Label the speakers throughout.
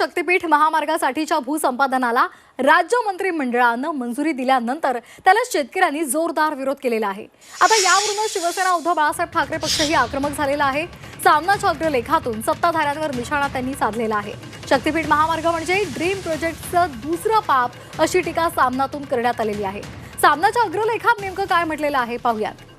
Speaker 1: शक्तीपीठ महामार्गासाठीच्या भूसंपादनाला राज्य मंत्रिमंडळानं मंजुरी दिल्यानंतर त्याला शेतकऱ्यांनी जोरदार विरोध केलेला आहे. आता यावरून शिवसेना उद्धव बाळासाहेब ठाकरे पक्षही आक्रमक झालेला आहे. सामनाच्या अग्रलेखातून सत्ताधाऱ्यांवर निशाणा त्यांनी साधलेला आहे. शक्तीपीठ महामार्ग म्हणजे ड्रीम प्रोजेक्टचं दुसरं पाप अशी टीका सामनातून करण्यात आलेली आहे. सामनाच्या अग्रलेखात नेमकं काय म्हटलेलं आहे पाहूयात.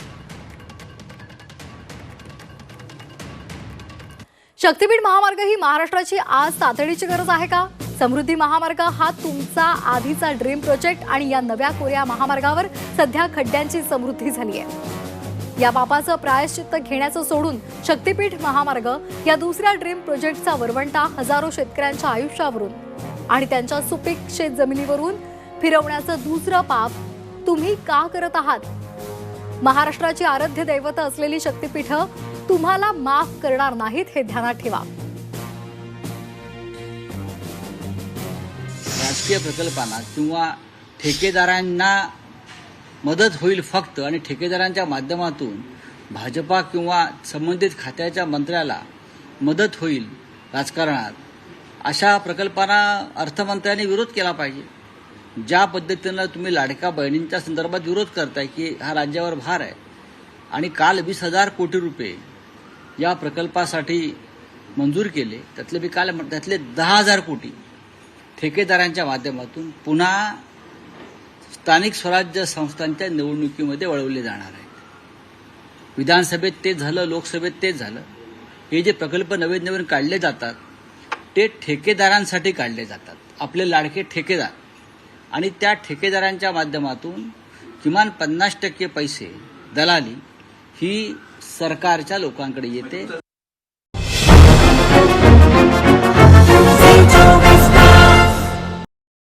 Speaker 1: शक्तीपीठ महामार्ग ही महाराष्ट्राची आज तातडीची गरज आहे का? समृद्धी महामार्ग हा तुमचा आधीचा ड्रीम प्रोजेक्ट आणि या नव्या कोऱ्या महामार्गावर सध्या खड्ड्यांची समृद्धी झाली आहे. या बापाचं प्रायश्चित्त घेण्याचं सोडून शक्तीपीठ महामार्ग या दुसऱ्या ड्रीम प्रोजेक्टचा वरवंटा हजारो शेतकऱ्यांच्या आयुष्यावरून आणि त्यांच्या सुपीक शेत जमिनीवरून फिरवण्याचं दुसरं पाप तुम्ही का करत आहात? महाराष्ट्राची आराध्य दैवत असलेली शक्तीपीठ तुम्हाला माफ करणार नाहीत हे ध्यानात ठेवा.
Speaker 2: राजकीय प्रकल्पांना किंवा ठेकेदारांना मदत होईल फक्त आणि ठेकेदारांच्या माध्यमातून भाजपा किंवा संबंधित खात्याच्या मंत्र्याला मदत होईल राजकारणात. अशा प्रकल्पांना अर्थमंत्र्यांनी विरोध केला पाहिजे. ज्या पद्धतीनं तुम्ही लाडक्या बहिणींच्या संदर्भात विरोध करताय की हा राज्यावर भार आहे आणि काल वीस हजार कोटी रुपये या प्रकल्पासाठी मंजूर केले त्यातले मी काल त्यातले दहा हजार कोटी ठेकेदारांच्या माध्यमातून पुन्हा स्थानिक स्वराज्य संस्थांच्या निवडणुकीमध्ये वळवले जाणार आहेत. विधानसभेत ते झालं लोकसभेत तेच झालं. हे जे प्रकल्प नवीन नवीन काढले जातात ते ठेकेदारांसाठी काढले जातात. आपले लाडके ठेकेदार आणि त्या ठेकेदारांच्या माध्यमातून किमान पन्नास टक्के पैसे दलाली ही सरकारच्या लोकांकडे येते.